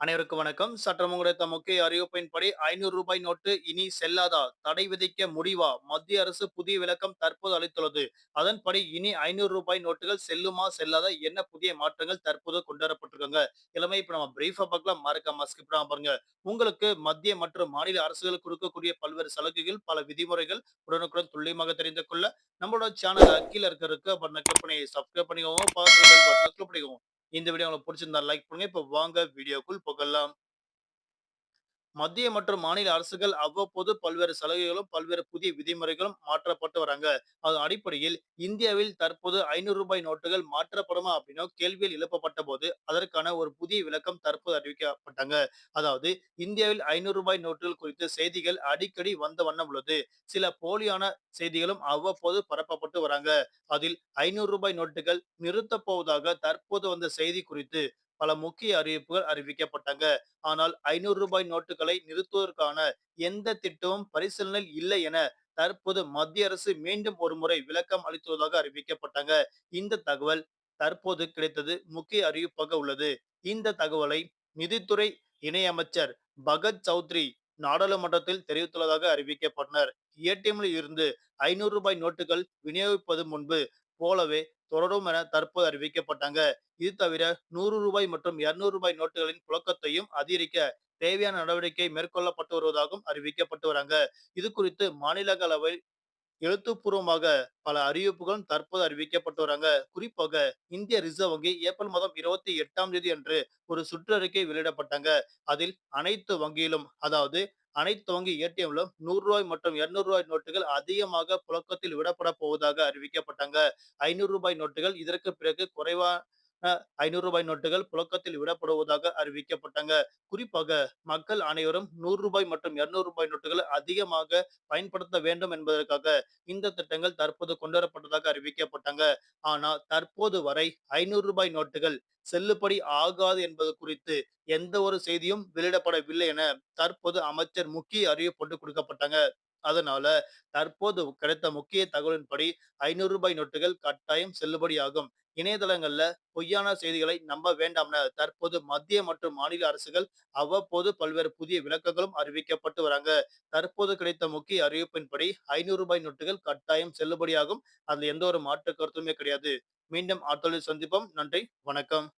அனைவருக்கும் வணக்கம். சற்றம் கிடைத்த முக்கிய அறிவிப்பின்படி ஐநூறு ரூபாய் நோட்டு இனி செல்லாதா? தடை விதிக்க முடிவா? மத்திய அரசு புதிய விளக்கம் தற்போது அளித்துள்ளது. அதன்படி இனி ஐநூறு ரூபாய் நோட்டுகள் செல்லுமா செல்லாதா? என்ன புதிய மாற்றங்கள் தற்போது கொண்டு வரப்பட்டிருக்காங்க இளமை இப்ப நம்ம பிரீஃபா பார்க்கலாம். மறக்காம ஸ்கிப் பாருங்க. உங்களுக்கு மத்திய மற்றும் மாநில அரசுகள் கொடுக்கக்கூடிய பல்வேறு சலுகைகள் பல விதிமுறைகள் உடனுக்குடன் துல்லியமாக தெரிந்து கொள்ள நம்மளோட சேனல் கீழே இருக்க பட்டனை கிளிக் பண்ணி சப்ஸ்கிரைப் பண்ணிக்கோங்க. பண்ணிக்கோங்க. இந்த வீடியோ உங்களுக்கு பிடிச்சிருந்தா லைக் பண்ணுங்க. இப்ப வாங்க வீடியோக்குள் போகலாம். மத்திய மற்றும் மாநில அரசுகள் அவ்வப்போது பல்வேறு சலுகைகளும் பல்வேறு புதிய விதிமுறைகளும் மாற்றப்பட்டு வராங்க. அதன் அடிப்படையில் இந்தியாவில் தற்போது ஐநூறு ரூபாய் நோட்டுகள் மாற்றப்படுமா அப்படின்னு கேள்வியில் எழுப்பப்பட்ட போது அதற்கான ஒரு புதிய விளக்கம் தற்போது அறிவிக்கப்பட்டாங்க. அதாவது இந்தியாவில் ஐநூறு ரூபாய் நோட்டுகள் குறித்த செய்திகள் அடிக்கடி வந்த வண்ணம் உள்ளது. சில போலியான செய்திகளும் அவ்வப்போது பரப்பப்பட்டு வராங்க. அதில் ஐநூறு ரூபாய் நோட்டுகள் நிறுத்தப் போவதாக தற்போது வந்த செய்தி குறித்து பல முக்கிய அறிவிப்புகள் அறிவிக்கப்பட்டாங்க. ஆனால் ஐநூறு ரூபாய் நோட்டுகளை நிறுத்துவதற்கான எந்த திட்டமும் பரிசீலனையில் இல்லை என தற்போது மத்திய அரசு மீண்டும் ஒரு முறை விளக்கம் அளித்துள்ளதாக அறிவிக்கப்பட்டாங்க. இந்த தகவல் தற்போது கிடைத்தது முக்கிய அறிவிப்பாக உள்ளது. இந்த தகவலை நிதித்துறை இணையமைச்சர் பகத் சௌத்ரி நாடாளுமன்றத்தில் தெரிவித்துள்ளதாக அறிவிக்கப்பட்டனர். ஏடிஎம்ல இருந்து ஐநூறு ரூபாய் நோட்டுகள் விநியோகிப்பது முன்பு போலவே தொடரும் என தற்போது அறிவிக்கப்பட்டாங்க. இது தவிர நூறு ரூபாய் மற்றும் இருநூறு ரூபாய் நோட்டுகளின் புழக்கத்தையும் அதிகரிக்க தேவையான நடவடிக்கை மேற்கொள்ளப்பட்டு வருவதாகவும் அறிவிக்கப்பட்டு வராங்க. இது குறித்து மாநிலங்களவையில் எழுத்துப்பூர்வமாக பல அறிவிப்புகளும் தற்போது அறிவிக்கப்பட்டு வராங்க. குறிப்பாக இந்திய ரிசர்வ் வங்கி ஏப்ரல் மாதம் இருபத்தி எட்டாம் தேதி அன்று ஒரு சுற்றறிக்கை வெளியிடப்பட்டாங்க. அதில் அனைத்து வங்கியிலும் அதாவது அனைத்து வங்கி ஏடிஎம்லும் நூறு ரூபாய் மற்றும் இருநூறு ரூபாய் நோட்டுகள் அதிகமாக புழக்கத்தில் விடப்பட போவதாக அறிவிக்கப்பட்டாங்க. ஐநூறு ரூபாய் நோட்டுகள் இதற்கு பிறகு குறைவா ஐநூறு ரூபாய் நோட்டுகள் புழக்கத்தில் விடப்படுவதாக அறிவிக்கப்பட்டாங்க. குறிப்பாக மக்கள் அனைவரும் நூறு ரூபாய் மற்றும் இருநூறு ரூபாய் நோட்டுகள் அதிகமாக பயன்படுத்த வேண்டும் என்பதற்காக இந்த திட்டங்கள் தற்போது கொண்டுவரப்பட்டதாக அறிவிக்கப்பட்டாங்க. ஆனால் தற்போது வரை ஐநூறு ரூபாய் நோட்டுகள் செல்லுபடி ஆகாது என்பது குறித்து எந்த ஒரு செய்தியும் வெளியிடப்படவில்லை என தற்போது அமைச்சர் முக்கிய அறிவிப்பு போட்டு கொடுக்கப்பட்டாங்க. அதனால தற்போது கிடைத்த முக்கிய தகவலின்படி ஐநூறு ரூபாய் நோட்டுகள் கட்டாயம் செல்லுபடியாகும். இணையதளங்கள்ல பொய்யான செய்திகளை நம்ப வேண்டாம்னு தற்போது மத்திய மற்றும் மாநில அரசுகள் அவ்வப்போது பல்வேறு புதிய விளக்கங்களும் அறிவிக்கப்பட்டு வராங்க. தற்போது கிடைத்த முக்கிய அறிவிப்பின்படி ஐநூறு ரூபாய் நோட்டுகள் கட்டாயம் செல்லுபடியாகும். அதுல எந்த ஒரு மாற்று கருத்துமே கிடையாது. மீண்டும் அடுத்த சந்திப்போம். நன்றி. வணக்கம்.